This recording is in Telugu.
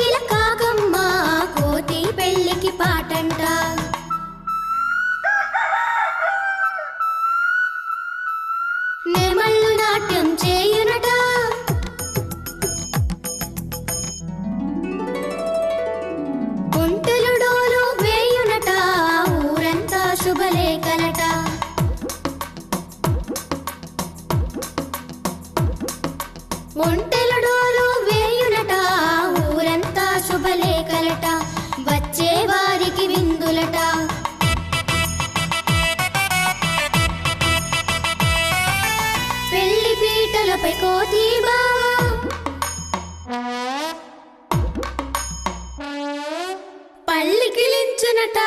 కోకిల కాకమ్మ కోతి పెళ్ళికి పాటంట. నెమళ్ళు నాట్యం చేయునట. గుంటలు డోలు వేయునట ఊరంతా శుభలేఖలట. ఒంటె శుభలేఖలట వచ్చే వారికి విందులట. పెళ్ళి పీటలపై కోతి బావా పల్లికిలించునట